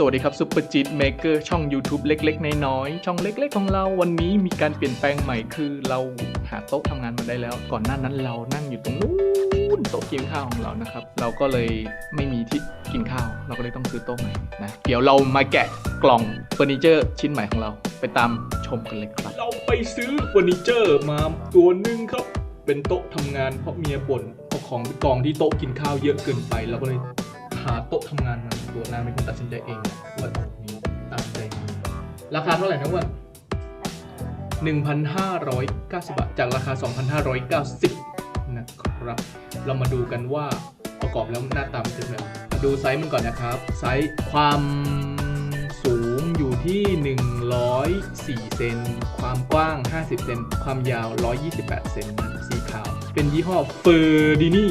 สวัสดีครับซุปเปอร์จิตเมเกอร์ช่อง YouTube เล็ก ๆ น้อยๆช่องเล็ก ๆ ของเราวันนี้มีการเปลี่ยนแปลงใหม่คือเราหาโต๊ะทำงานมาได้แล้ว ก่อนหน้านั้นเรานั่งอยู่ตรงนู้นโต๊ะกินข้าวของเรานะครับ เราก็เลยไม่มีที่กินข้าว เราก็เลยต้องซื้อโต๊ะใหม่นะเดี๋ยวเรามาแกะกล่องเฟอร์นิเจอร์ชิ้นใหม่ของเรา ไปตามชมกันเลยครับ เราไปซื้อเฟอร์นิเจอร์มาตัวหนึ่งครับ เป็นโต๊ะทำงานเพราะเมียบ่นเอาของไปกองที่โต๊ะกินข้าวเยอะเกินไปเราก็เลย หาโต๊ะทำงานมาตัวนางเป็นคนตัดสินใจเองว่ามีตามใจมีราคาเท่าไหร่นะอ้วัน1,590 บาท จากราคา 2,590 นะครับ เรามาดูกันว่าประกอบแล้วหน้าตามันเป็นแบบมาดูไซส์มันก่อนนะครับ ไซส์ความสูงอยู่ที่ 104 เซน ความกว้าง 50 เซน ความยาว 128 เซน สีขาว เป็นยี่ห้อเฟอร์ดินี่